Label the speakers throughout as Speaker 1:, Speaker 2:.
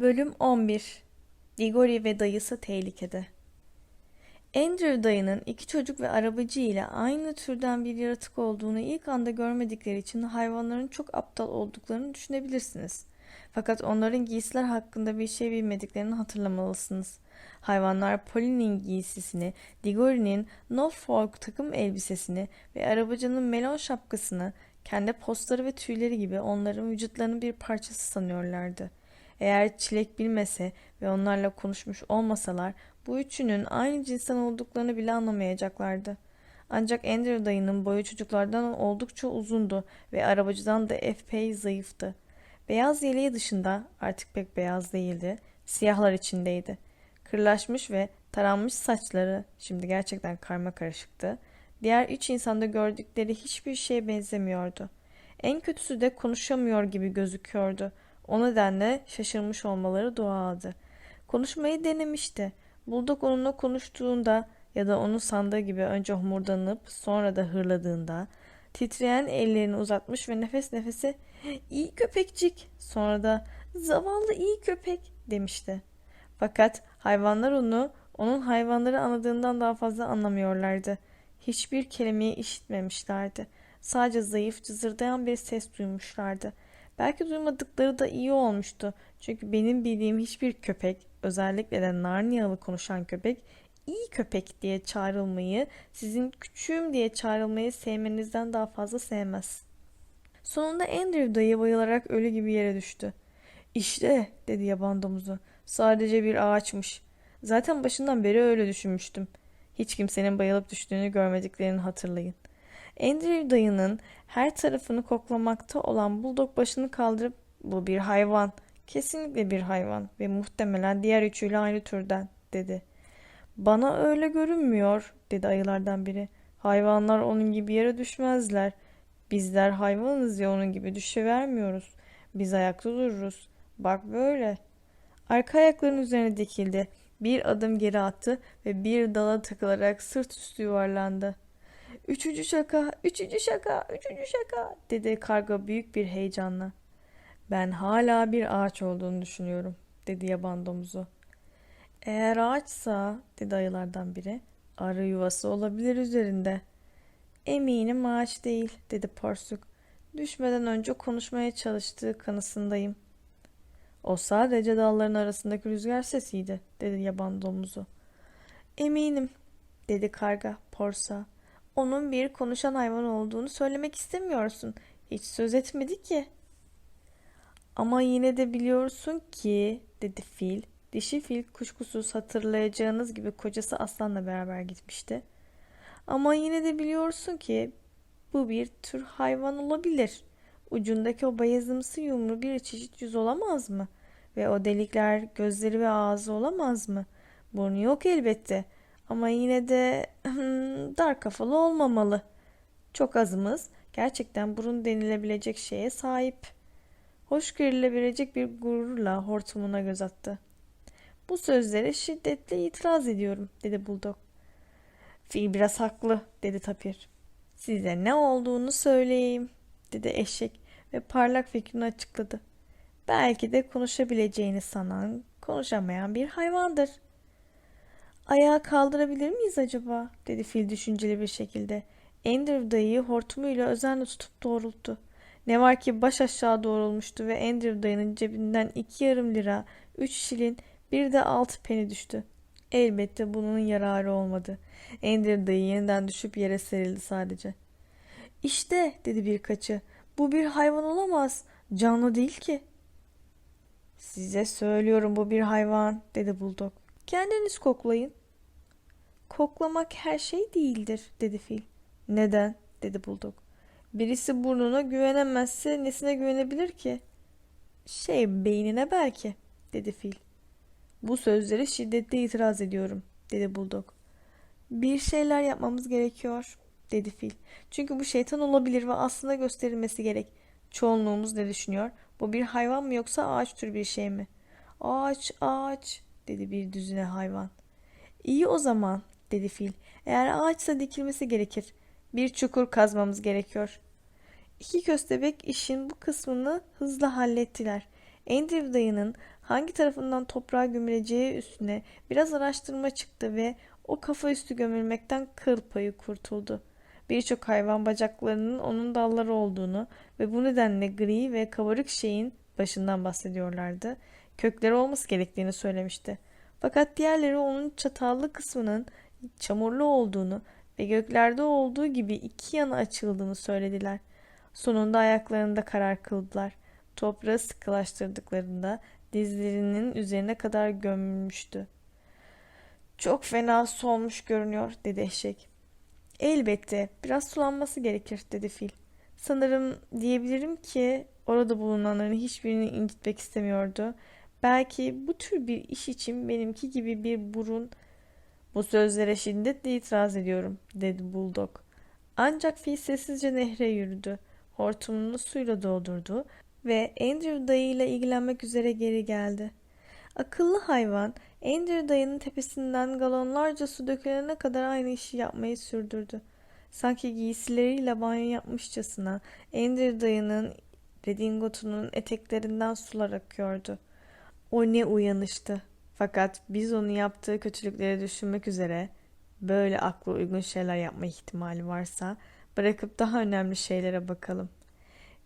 Speaker 1: Bölüm 11 Digori ve dayısı tehlikede. Andrew dayının iki çocuk ve arabacı ile aynı türden bir yaratık olduğunu ilk anda görmedikleri için hayvanların çok aptal olduklarını düşünebilirsiniz. Fakat onların giysiler hakkında bir şey bilmediklerini hatırlamalısınız. Hayvanlar Polly'nin giysisini, Diggory'nin Norfolk takım elbisesini ve arabacının melon şapkasını kendi postları ve tüyleri gibi onların vücutlarının bir parçası sanıyorlardı. Eğer Çilek bilmese ve onlarla konuşmuş olmasalar bu üçünün aynı cinsten olduklarını bile anlamayacaklardı. Ancak Andrew dayının boyu çocuklardan oldukça uzundu ve arabacıdan da epey zayıftı. Beyaz yeleği dışında artık pek beyaz değildi, siyahlar içindeydi. Kırlaşmış ve taranmış saçları şimdi gerçekten karma karışıktı. Diğer üç insanda gördükleri hiçbir şeye benzemiyordu. En kötüsü de konuşamıyor gibi gözüküyordu. O nedenle şaşırmış olmaları doğaldı. Konuşmayı denemişti. Bulldog onunla konuştuğunda ya da onu sandığı gibi önce homurdanıp sonra da hırladığında titreyen ellerini uzatmış ve nefes nefese iyi köpekcik sonra da zavallı iyi köpek demişti. Fakat hayvanlar onu onun hayvanları anladığından daha fazla anlamıyorlardı. Hiçbir kelimeyi işitmemişlerdi. Sadece zayıf cızırdayan bir ses duymuşlardı. Belki duymadıkları da iyi olmuştu. Çünkü benim bildiğim hiçbir köpek, özellikle de Narniyalı konuşan köpek, iyi köpek diye çağrılmayı, sizin küçüğüm diye çağrılmayı sevmenizden daha fazla sevmez. Sonunda Andrew dayı bayılarak ölü gibi yere düştü. İşte dedi yaban domuzu. Sadece bir ağaçmış. Zaten başından beri öyle düşünmüştüm. Hiç kimsenin bayılıp düştüğünü görmediklerini hatırlayın. Andrew dayının her tarafını koklamakta olan bulldog başını kaldırıp bu bir hayvan. Kesinlikle bir hayvan ve muhtemelen diğer üçüyle aynı türden dedi. Bana öyle görünmüyor dedi ayılardan biri. Hayvanlar onun gibi yere düşmezler. Bizler hayvanız ya onun gibi düşüvermiyoruz. Biz ayakta dururuz. Bak böyle. Arka ayaklarının üzerine dikildi. Bir adım geri attı ve bir dala takılarak sırt üstü yuvarlandı. Üçüncü şaka, üçüncü şaka, üçüncü şaka dedi karga büyük bir heyecanla. Ben hala bir ağaç olduğunu düşünüyorum dedi yaban domuzu. Eğer ağaçsa dedi ayılardan biri arı yuvası olabilir üzerinde. Eminim ağaç değil dedi porsuk. Düşmeden önce konuşmaya çalıştığı kanısındayım. O sadece dalların arasındaki rüzgar sesiydi dedi yaban domuzu. Eminim dedi karga porsa. Onun bir konuşan hayvan olduğunu söylemek istemiyorsun. Hiç söz etmedi ki. Ama yine de biliyorsun ki dedi fil. Dişi fil kuşkusuz hatırlayacağınız gibi kocası aslanla beraber gitmişti. Ama yine de biliyorsun ki bu bir tür hayvan olabilir. Ucundaki o bayazımsı yumru bir çeşit yüz olamaz mı? Ve o delikler gözleri ve ağzı olamaz mı? Burnu yok elbette. Ama yine de hmm, dar kafalı olmamalı. Çok azımız gerçekten burun denilebilecek şeye sahip. Hoş görülebilecek bir gururla hortumuna göz attı. Bu sözlere şiddetle itiraz ediyorum, dedi Bulldog. Fil biraz haklı, dedi Tapir. Size ne olduğunu söyleyeyim, dedi eşek ve parlak fikrini açıkladı. Belki de konuşabileceğini sanan, konuşamayan bir hayvandır. Ayağı kaldırabilir miyiz acaba? dedi fil düşünceli bir şekilde. Andrew dayıyı hortumuyla özenle tutup doğrulttu. Ne var ki baş aşağı doğrulmuştu ve Andrew dayının cebinden iki yarım lira, üç şilin, bir de altı peni düştü. Elbette bunun yararı olmadı. Andrew dayı yeniden düşüp yere serildi sadece. İşte dedi birkaçı. Bu bir hayvan olamaz. Canlı değil ki. Size söylüyorum bu bir hayvan dedi Bulldog. Kendiniz koklayın. Koklamak her şey değildir dedi fil. Neden dedi Bulldog. Birisi burnuna güvenemezse nesine güvenebilir ki? Şey beynine belki dedi fil. Bu sözlere şiddetle itiraz ediyorum dedi Bulldog. Bir şeyler yapmamız gerekiyor dedi fil. Çünkü bu şeytan olabilir ve aslında gösterilmesi gerek. Çoğunluğumuz ne düşünüyor? Bu bir hayvan mı yoksa ağaç tür bir şey mi? Ağaç, ağaç dedi bir düzine hayvan. İyi o zaman dedi fil. Eğer ağaçsa dikilmesi gerekir. Bir çukur kazmamız gerekiyor. İki köstebek işin bu kısmını hızla hallettiler. Andrew dayının hangi tarafından toprağa gömüleceği üstüne biraz araştırma çıktı ve o kafa üstü gömülmekten kıl payı kurtuldu. Birçok hayvan bacaklarının onun dalları olduğunu ve bu nedenle gri ve kabarık şeyin başından bahsediyorlardı. Kökleri olması gerektiğini söylemişti. Fakat diğerleri onun çatallı kısmının çamurlu olduğunu ve göklerde olduğu gibi iki yana açıldığını söylediler. Sonunda ayaklarında karar kıldılar. Toprağı sıkılaştırdıklarında dizlerinin üzerine kadar gömülmüştü. Çok fena solmuş görünüyor dedi eşek. Elbette biraz sulanması gerekir dedi fil. Sanırım diyebilirim ki orada bulunanların hiçbirini incitmek istemiyordu. Belki bu tür bir iş için benimki gibi bir burun bu sözlere şiddetle itiraz ediyorum dedi Bulldog. Ancak fil sessizce nehre yürüdü. Hortumunu suyla doldurdu ve Andrew dayıyla ilgilenmek üzere geri geldi. Akıllı hayvan Andrew dayının tepesinden galonlarca su dökülene kadar aynı işi yapmayı sürdürdü. Sanki giysileriyle banyo yapmışçasına Andrew dayının redingotunun eteklerinden sular akıyordu. O ne uyanıştı. Fakat biz onu yaptığı kötülükleri düşünmek üzere böyle akla uygun şeyler yapma ihtimali varsa bırakıp daha önemli şeylere bakalım.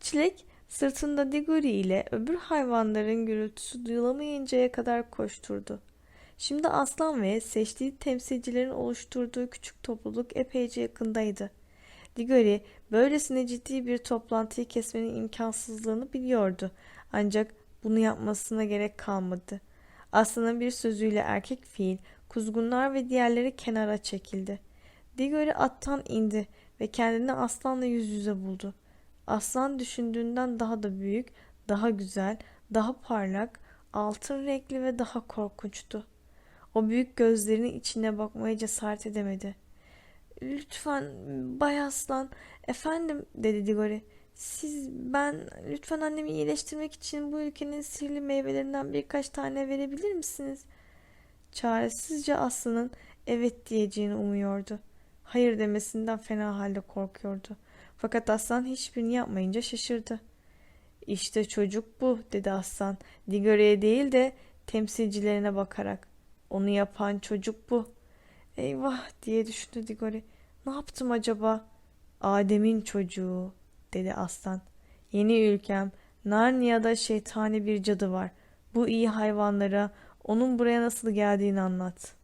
Speaker 1: Çilek sırtında Diggory ile öbür hayvanların gürültüsü duyulamayıncaya kadar koşturdu. Şimdi aslan ve seçtiği temsilcilerin oluşturduğu küçük topluluk epeyce yakındaydı. Diggory böylesine ciddi bir toplantıyı kesmenin imkansızlığını biliyordu. Ancak bunu yapmasına gerek kalmadı. Aslanın bir sözüyle erkek fiil, kuzgunlar ve diğerleri kenara çekildi. Diggory attan indi ve kendini aslanla yüz yüze buldu. Aslan düşündüğünden daha da büyük, daha güzel, daha parlak, altın renkli ve daha korkunçtu. O büyük gözlerinin içine bakmaya cesaret edemedi. Lütfen Bay Aslan, efendim dedi Diggory. Siz ben lütfen annemi iyileştirmek için bu ülkenin sihirli meyvelerinden birkaç tane verebilir misiniz? Çaresizce Aslı'nın evet diyeceğini umuyordu. Hayır demesinden fena halde korkuyordu. Fakat Aslan hiçbirini yapmayınca şaşırdı. İşte çocuk bu dedi Aslan. Diggory'e değil de temsilcilerine bakarak. Onu yapan çocuk bu. Eyvah diye düşündü Diggory. Ne yaptım acaba? Adem'in çocuğu dedi aslan. Yeni ülkem Narnia'da şeytani bir cadı var. Bu iyi hayvanlara onun buraya nasıl geldiğini anlat.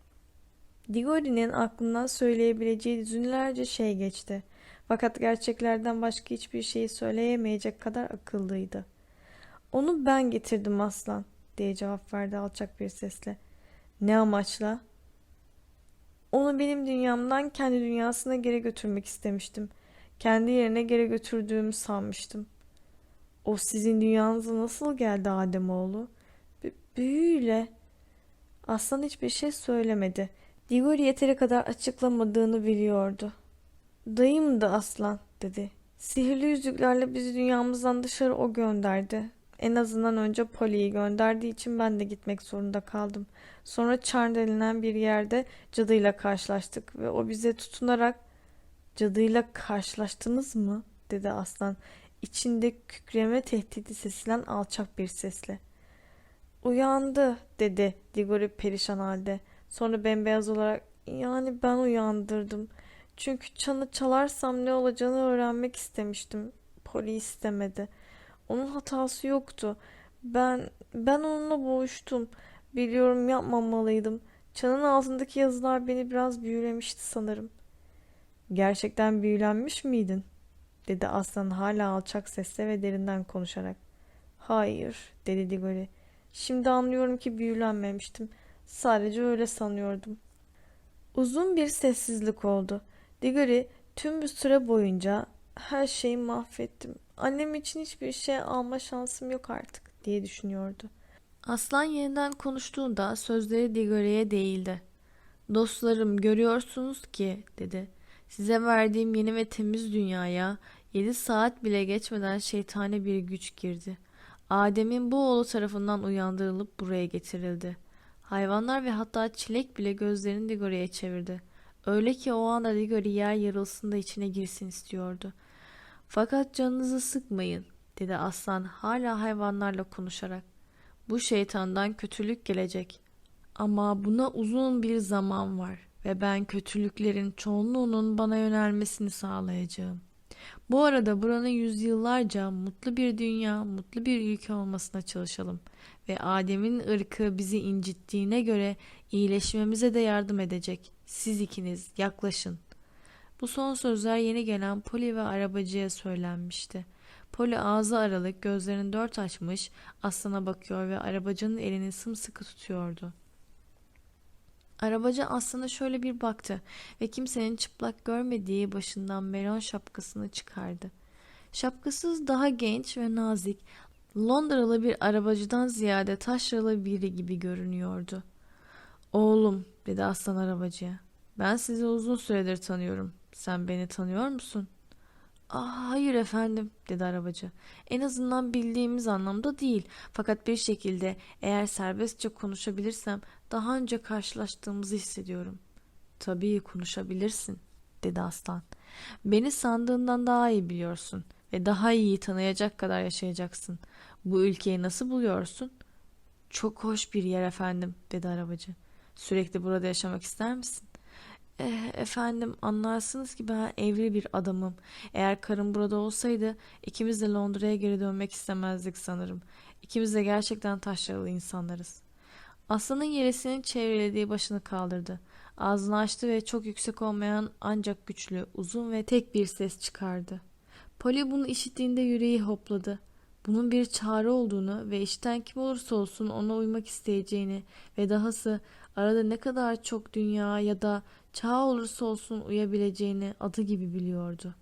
Speaker 1: Diggory'nin aklından söyleyebileceği düzinlerce şey geçti. Fakat gerçeklerden başka hiçbir şeyi söyleyemeyecek kadar akıllıydı. Onu ben getirdim aslan diye cevap verdi alçak bir sesle. Ne amaçla? Onu benim dünyamdan kendi dünyasına geri götürmek istemiştim. Kendi yerine geri götürdüğümü sanmıştım. O sizin dünyanıza nasıl geldi Ademoğlu? B büyüyle. Aslan hiçbir şey söylemedi. Diggory yeteri kadar açıklamadığını biliyordu. Dayım da aslan dedi. Sihirli yüzüklerle bizi dünyamızdan dışarı o gönderdi. En azından önce Polly'yi gönderdiği için ben de gitmek zorunda kaldım. Sonra Charn denilen bir yerde cadıyla karşılaştık ve o bize tutunarak cadıyla karşılaştınız mı? dedi aslan içinde kükreme tehdidi sesilen alçak bir sesle. Uyandı dedi Diggory perişan halde. Sonra bembeyaz olarak yani ben uyandırdım. Çünkü çanı çalarsam ne olacağını öğrenmek istemiştim. Polly istemedi. Onun hatası yoktu. Ben ben onunla boğuştum. Biliyorum yapmamalıydım. Çanın altındaki yazılar beni biraz büyülemişti sanırım. Gerçekten büyülenmiş miydin? dedi aslan hala alçak sesle ve derinden konuşarak. Hayır dedi Diggory. Şimdi anlıyorum ki büyülenmemiştim. Sadece öyle sanıyordum. Uzun bir sessizlik oldu. Diggory tüm bu süre boyunca her şeyi mahvettim. Annem için hiçbir şey alma şansım yok artık diye düşünüyordu. Aslan yeniden konuştuğunda sözleri Diggory'e değildi. Dostlarım görüyorsunuz ki dedi. Size verdiğim yeni ve temiz dünyaya yedi saat bile geçmeden şeytani bir güç girdi. Adem'in bu oğlu tarafından uyandırılıp buraya getirildi. Hayvanlar ve hatta çilek bile gözlerini Diggory'e çevirdi. Öyle ki o anda Diggory yer yarılsın da içine girsin istiyordu. Fakat canınızı sıkmayın dedi aslan hala hayvanlarla konuşarak.
Speaker 2: Bu şeytandan kötülük gelecek. Ama buna uzun bir zaman var ve ben kötülüklerin çoğunluğunun bana yönelmesini sağlayacağım. Bu arada buranın yüzyıllarca mutlu bir dünya, mutlu bir ülke olmasına çalışalım ve Adem'in ırkı bizi incittiğine göre iyileşmemize de yardım edecek. Siz ikiniz yaklaşın. Bu son sözler yeni gelen Polly ve arabacıya söylenmişti. Polly ağzı aralık, gözlerini dört açmış, aslana bakıyor ve arabacının elini sımsıkı tutuyordu. Arabacı aslana şöyle bir baktı ve kimsenin çıplak görmediği başından melon şapkasını çıkardı. Şapkasız daha genç ve nazik, Londralı bir arabacıdan ziyade taşralı biri gibi görünüyordu. Oğlum, dedi aslan arabacıya. Ben sizi uzun süredir tanıyorum. Sen beni tanıyor musun? Ah, hayır efendim, dedi arabacı. En azından bildiğimiz anlamda değil. Fakat bir şekilde eğer serbestçe konuşabilirsem daha önce karşılaştığımızı hissediyorum. Tabii konuşabilirsin, dedi aslan. Beni sandığından daha iyi biliyorsun ve daha iyi tanıyacak kadar yaşayacaksın. Bu ülkeyi nasıl buluyorsun? Çok hoş bir yer efendim, dedi arabacı. Sürekli burada yaşamak ister misin? Eh, efendim anlarsınız ki ben evli bir adamım. Eğer karım burada olsaydı ikimiz de Londra'ya geri dönmek istemezdik sanırım. İkimiz de gerçekten taşralı insanlarız. Aslanın yeresinin çevrelediği başını kaldırdı. Ağzını açtı ve çok yüksek olmayan ancak güçlü, uzun ve tek bir ses çıkardı. Polly bunu işittiğinde yüreği hopladı. Bunun bir çağrı olduğunu ve işten kim olursa olsun ona uymak isteyeceğini ve dahası arada ne kadar çok dünya ya da çağ olursa olsun uyabileceğini adı gibi biliyordu.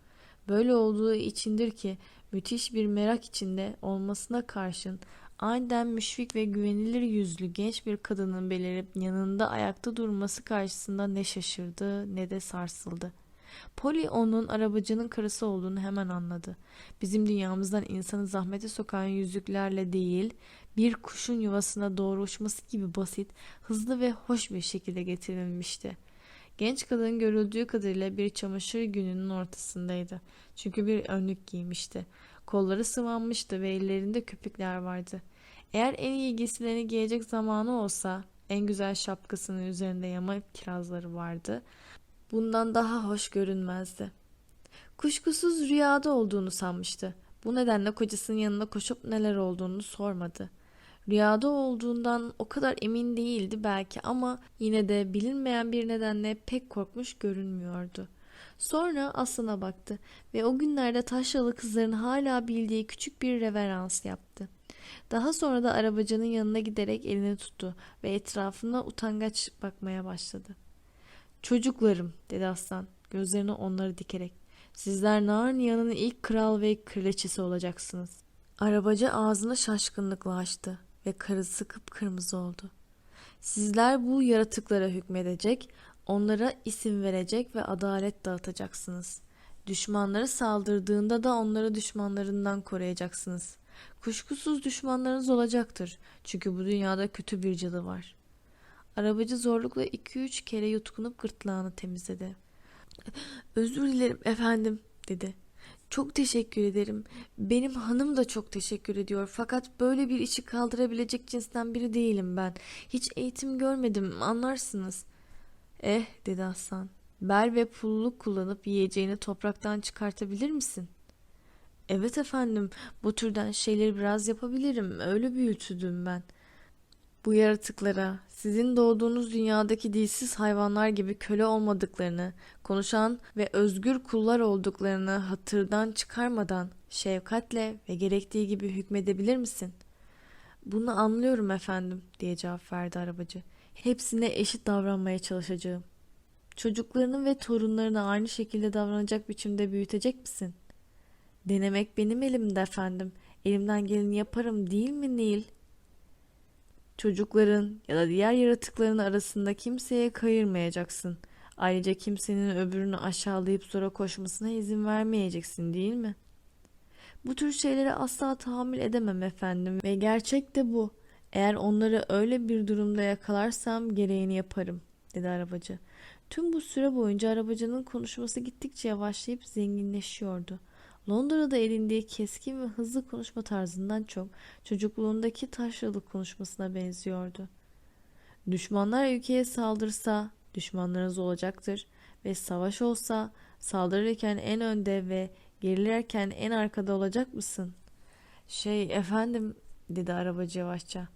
Speaker 2: Böyle olduğu içindir ki müthiş bir merak içinde olmasına karşın aniden müşfik ve güvenilir yüzlü genç bir kadının belirip yanında ayakta durması karşısında ne şaşırdı ne de sarsıldı. Polly onun arabacının karısı olduğunu hemen anladı. Bizim dünyamızdan insanı zahmete sokan yüzüklerle değil, bir kuşun yuvasına doğru uçması gibi basit, hızlı ve hoş bir şekilde getirilmişti. Genç kadın görüldüğü kadarıyla bir çamaşır gününün ortasındaydı. Çünkü bir önlük giymişti. Kolları sıvanmıştı ve ellerinde köpükler vardı. Eğer en iyi giysilerini giyecek zamanı olsa en güzel şapkasının üzerinde yama kirazları vardı. Bundan daha hoş görünmezdi. Kuşkusuz rüyada olduğunu sanmıştı. Bu nedenle kocasının yanına koşup neler olduğunu sormadı. Rüyada olduğundan o kadar emin değildi belki ama yine de bilinmeyen bir nedenle pek korkmuş görünmüyordu. Sonra aslına baktı ve o günlerde taşralı kızların hala bildiği küçük bir reverans yaptı. Daha sonra da arabacının yanına giderek elini tuttu ve etrafına utangaç bakmaya başladı. Çocuklarım dedi aslan gözlerini onları dikerek. Sizler Narnia'nın ilk kral ve kraliçesi olacaksınız. Arabacı ağzını şaşkınlıkla açtı ve karısı kıpkırmızı oldu. Sizler bu yaratıklara hükmedecek, onlara isim verecek ve adalet dağıtacaksınız. Düşmanları saldırdığında da onları düşmanlarından koruyacaksınız. Kuşkusuz düşmanlarınız olacaktır. Çünkü bu dünyada kötü bir cadı var. Arabacı zorlukla iki üç kere yutkunup gırtlağını temizledi. Özür dilerim efendim dedi. Çok teşekkür ederim. Benim hanım da çok teşekkür ediyor. Fakat böyle bir işi kaldırabilecek cinsten biri değilim ben. Hiç eğitim görmedim anlarsınız. Eh dedi Hasan. Bel ve pulluk kullanıp yiyeceğini topraktan çıkartabilir misin? Evet efendim bu türden şeyleri biraz yapabilirim. Öyle büyütüldüm ben. Bu yaratıklara sizin doğduğunuz dünyadaki dilsiz hayvanlar gibi köle olmadıklarını, konuşan ve özgür kullar olduklarını hatırdan çıkarmadan şefkatle ve gerektiği gibi hükmedebilir misin? Bunu anlıyorum efendim diye cevap verdi arabacı. Hepsine eşit davranmaya çalışacağım. Çocuklarını ve torunlarını aynı şekilde davranacak biçimde büyütecek misin? Denemek benim elimde efendim. Elimden geleni yaparım değil mi Nil? Çocukların ya da diğer yaratıkların arasında kimseye kayırmayacaksın. Ayrıca kimsenin öbürünü aşağılayıp sonra koşmasına izin vermeyeceksin değil mi? Bu tür şeylere asla tahammül edemem efendim ve gerçek de bu. Eğer onları öyle bir durumda yakalarsam gereğini yaparım, dedi arabacı. Tüm bu süre boyunca arabacının konuşması gittikçe yavaşlayıp zenginleşiyordu. Londra'da edindiği keskin ve hızlı konuşma tarzından çok çocukluğundaki taşralı konuşmasına benziyordu. Düşmanlar ülkeye saldırsa düşmanlarınız olacaktır ve savaş olsa saldırırken en önde ve gerilerken en arkada olacak mısın? Şey efendim dedi arabacı yavaşça.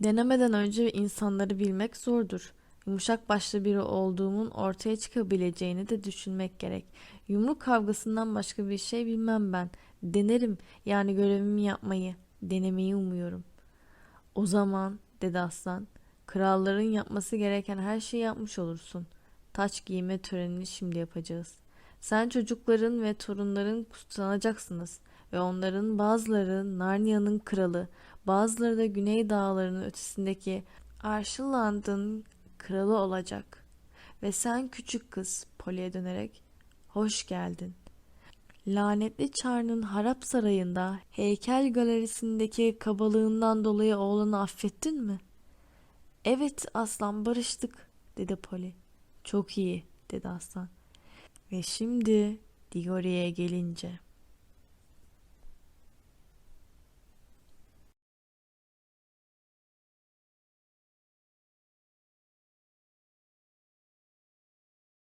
Speaker 2: Denemeden önce insanları bilmek zordur. Yumuşak başlı biri olduğumun ortaya çıkabileceğini de düşünmek gerek. Yumruk kavgasından başka bir şey bilmem ben. Denerim yani görevimi yapmayı, denemeyi umuyorum. O zaman dedi aslan, kralların yapması gereken her şeyi yapmış olursun. Taç giyme törenini şimdi yapacağız. Sen çocukların ve torunların kutlanacaksınız ve onların bazıları Narnia'nın kralı, bazıları da Güney Dağları'nın ötesindeki Arşıland'ın kralı olacak. Ve sen küçük kız Polly'e dönerek hoş geldin. Lanetli Çar'ın harap sarayında heykel galerisindeki kabalığından dolayı oğlanı affettin mi? Evet aslan barıştık dedi Polly. Çok iyi dedi aslan. Ve şimdi Diggory'e gelince.